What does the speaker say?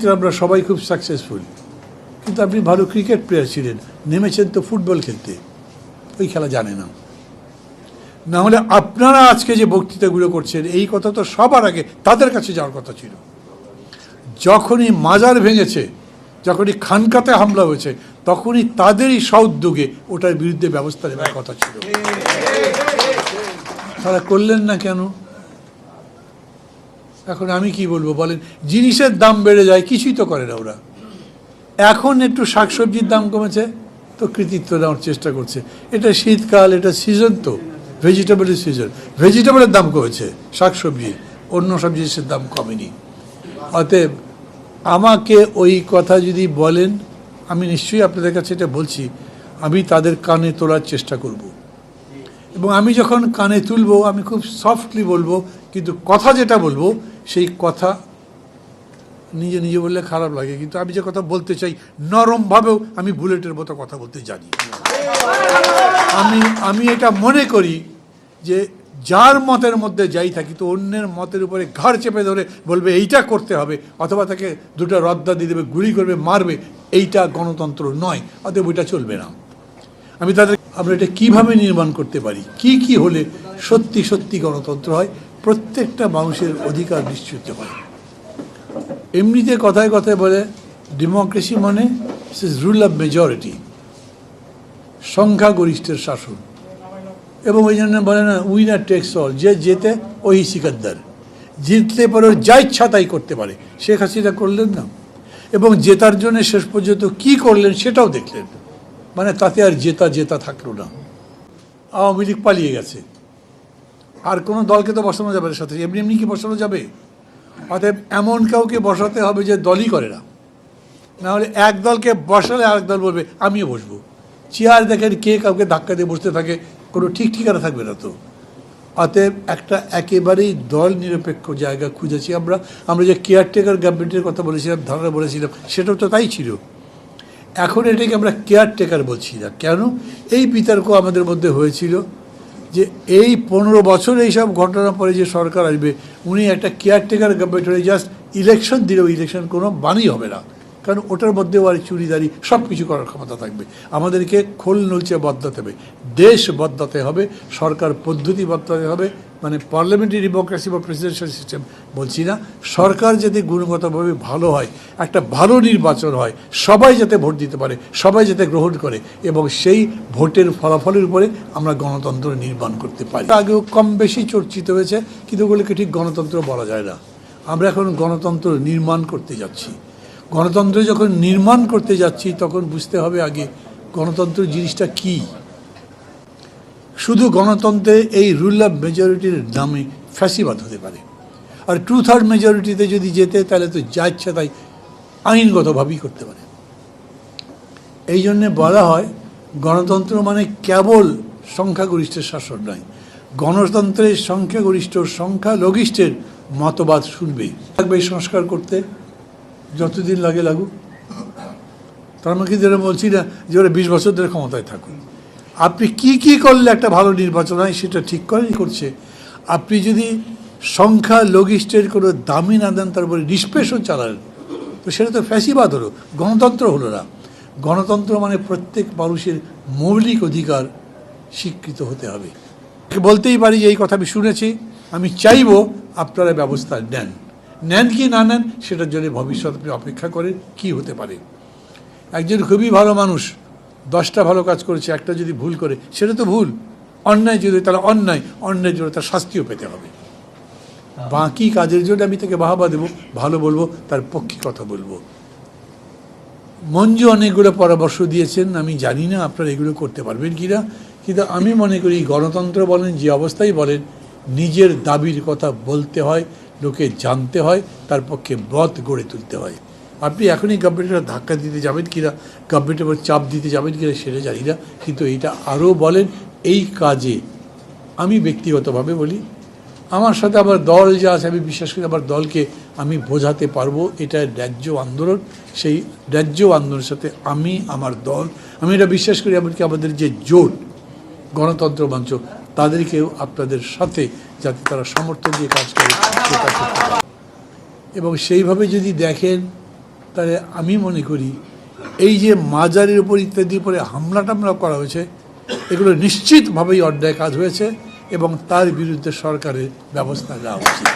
ক্ষেত্রে আমরা সবাই খুব সাকসেসফুল কিন্তু আপনি ভালো ক্রিকেট প্লেয়ার ছিলেন, নেমেছেন তো ফুটবল খেলতে। ওই খেলা জানে না। না হলে আপনারা আজকে যে বক্তৃতাগুলো করছেন, এই কথা তো সবার আগে তাদের কাছে যাওয়ার কথা ছিল। যখনই মাজার ভেঙেছে, যখনই খানকাতে হামলা হয়েছে, তখনই তাদেরই সউদ্যোগে ওটার বিরুদ্ধে ব্যবস্থা নেওয়ার কথা ছিল। তারা করলেন না কেন? এখন আমি কি বলব বলেন, জিনিসের দাম বেড়ে যায়, কিছুই তো করে না ওরা। এখন একটু শাকসবজির দাম কমেছে, তো কৃতিত্ব দেওয়ার চেষ্টা করছে। এটা শীতকাল, এটা সিজন তো ভেজিটেবলের সিজন ভেজিটেবলের দাম কমেছে শাকসবজির অন্য সব জিনিসের দাম কমেনি। অতএব আমাকে ওই কথা যদি বলেন, আমি নিশ্চয়ই আপনাদের কাছে এটা বলছি, আমি তাদের কানে তোলার চেষ্টা করব। এবং আমি যখন কানে তুলবো, আমি খুব সফটলি বলব, কিন্তু কথা যেটা বলব সেই কথা নিজে নিজে বললে খারাপ লাগে। কিন্তু আমি যে কথা বলতে চাই, নরমভাবেও আমি বুলেটের মতো কথা বলতে জানি। আমি আমি এটা মনে করি যে যার মতের মধ্যে যাই থাকি, তো অন্যের মতের উপরে ঘাড় চেপে ধরে বলবে, এইটা করতে হবে। অথবা তাকে দুটো রদ্দা দিয়ে দেবে, গুলি করবে, মারবে। এইটা গণতন্ত্র নয়, অতএব ওইটা চলবে না। আমি তাদের, আমরা এটা কীভাবে নির্মাণ করতে পারি? কি কি হলে সত্যি সত্যি গণতন্ত্র হয়? প্রত্যেকটা মানুষের অধিকার নিশ্চিত হয় এমনিতে কথায় কথায় বলে ডেমোক্রেসি মানে রুল অফ মেজরিটি সংখ্যাগরিষ্ঠের শাসন। এবং ওই জন্য বলে না উইনার টেক্স অল যে যেতে ওই সিকাদ্দার। জিতলে পরে ওর যা ইচ্ছা তাই করতে পারে। শেখ হাসিনা করলেন না। এবং জেতার জন্য শেষ পর্যন্ত কি করলেন সেটাও দেখলেন। মানে তাতে আর জেতা জেতা থাকল না। আওয়ামী লীগ পালিয়ে গেছে। আর কোনো দলকে তো বসানো যাবে সাথে, এমনি এমনি কি বসানো যাবে? অতএব এমন কাউকে বসাতে হবে যে দলই করে না। নাহলে এক দলকে বসালে আরেক দল বলবে, আমিও বসবো। চেয়ার দেখেন কে কাউকে ধাক্কা দিয়ে বসতে থাকে, কোনো ঠিক ঠিকানা থাকবে না তো। অতএব একটা একেবারেই দল নিরপেক্ষ জায়গা খুঁজেছি আমরা। আমরা যে কেয়ারটেকার গভর্নমেন্টের কথা বলেছিলাম, ধারণা বলেছিলাম, সেটাও তো তাই ছিল। এখন এটাকে আমরা কেয়ারটেকার বলছি না। কেন? এই বিতর্ক আমাদের মধ্যে হয়েছিল। যে এই পনেরো বছর এইসব ঘটনার পরে যে সরকার আসবে, উনি একটা কেয়ারটেকার গভর্নমেন্ট হয়ে জাস্ট ইলেকশন দিলেও ইলেকশন কোনো বানই হবে না। কারণ ওটার মধ্যেও আর চুরিদারি সব কিছু করার ক্ষমতা থাকবে। আমাদেরকে খোল নলচে বদলাতে হবে, দেশ বদলাতে হবে, সরকার পদ্ধতি বদলাতে হবে মানে পার্লামেন্টারি ডেমোক্রেসি বা প্রেসিডেন্সিয়াল সিস্টেম বলছি না। সরকার যাতে গুণগতভাবে ভালো হয়, একটা ভালো নির্বাচন হয়, সবাই যাতে ভোট দিতে পারে, সবাই যাতে গ্রহণ করে এবং সেই ভোটের ফলাফলের উপরে আমরা গণতন্ত্র নির্মাণ করতে পারি। আগেও কম বেশি চর্চিত হয়েছে, কিন্তু ওগুলোকে ঠিক গণতন্ত্র বলা যায় না। আমরা এখন গণতন্ত্র নির্মাণ করতে যাচ্ছি। গণতন্ত্র যখন নির্মাণ করতে যাচ্ছি, তখন বুঝতে হবে আগে গণতন্ত্র জিনিসটা কি। শুধু গণতন্ত্রে এই রুল অফ মেজরিটির নামে ফ্যাসিবাদ হতে পারে। আর টু থার্ড মেজরিটিতে যদি যেতে, তাহলে তো যা ইচ্ছা তাই আইনগতভাবেই করতে পারে। এই জন্যে বলা হয়, গণতন্ত্র মানে কেবল সংখ্যাগরিষ্ঠের শাসন নয়। গণতন্ত্রের সংখ্যাগরিষ্ঠ সংখ্যালঘিষ্ঠের মতবাদ শুনবে। এই সংস্কার করতে। যতদিন লাগে লাগুক। তার মানে কিন্তু এরা বলছি না, যে ওরা বিশ বছর ধরে ক্ষমতায় থাকুন আপনি কি কি করলে একটা ভালো নির্বাচন হয় সেটা ঠিক করেই করছে। আপনি যদি সংখ্যা লঘিষ্ঠের কোনো দামি না দেন তারপরে নিষ্পেষণ চালান তো সেটা তো ফ্যাসিবাদ হলো, গণতন্ত্র হলো না। গণতন্ত্র মানে প্রত্যেক মানুষের মৌলিক অধিকার স্বীকৃত হতে হবে। বলতেই পারি যে এই কথা আমি শুনেছি। আমি চাইব আপনারা ব্যবস্থা নেন। নেন কি না নেন, সেটার জন্য ভবিষ্যৎ আপনি অপেক্ষা করেন, কি হতে পারে। একজন খুবই ভালো মানুষ, দশটা ভালো কাজ করেছে, একটা যদি ভুল করে, সেটা তো ভুল। অন্যায় যদি তাহলে অন্যায় অন্যায়ের জন্য তার শাস্তিও পেতে হবে। বাকি কাজের জন্য আমি তাকে বাহাবা দেবো, ভালো বলব, তার পক্ষে কথা বলব। মঞ্জু অনেকগুলো পরামর্শ দিয়েছেন, আমি জানি না আপনারা এগুলো করতে পারবেন কি না কিন্তু আমি মনে করি গণতন্ত্র বলেন, যে অবস্থায় বলেন, নিজের দাবির কথা বলতে হয় লোকে জানতে হয়, তার পক্ষে মত গড়ে তুলতে হয়। আপনি এখনই গভর্নমেন্টের ধাক্কা দিতে যাবেন কিনা, গভর্নমেন্টের উপর চাপ দিতে যাবেন কিনা সেটা জানি না, কিন্তু এইটা আরও বলেন, এই কাজে আমি ব্যক্তিগতভাবে বলি, আমার সাথে আমার দল যা আছে, আমি বিশ্বাস করি আমার দলকে আমি বোঝাতে পারব, এটা ন্যায্য আন্দোলন, সেই ন্যায্য আন্দোলনের সাথে আমি, আমার দল, আমি এটা বিশ্বাস করি, এমনকি আমাদের যে জোট, গণতন্ত্র মঞ্চ তাদেরকেও আপনাদের সাথে যাতে তারা সমর্থন দিয়ে কাজ করে। এবং সেইভাবে যদি দেখেন, তাহলে আমি মনে করি এই যে মাজারের উপর ইত্যাদির উপরে হামলা টামলা করা হয়েছে, এগুলো নিশ্চিতভাবেই অন্যায় কাজ হয়েছে এবং তার বিরুদ্ধে সরকারের ব্যবস্থা নেওয়া উচিত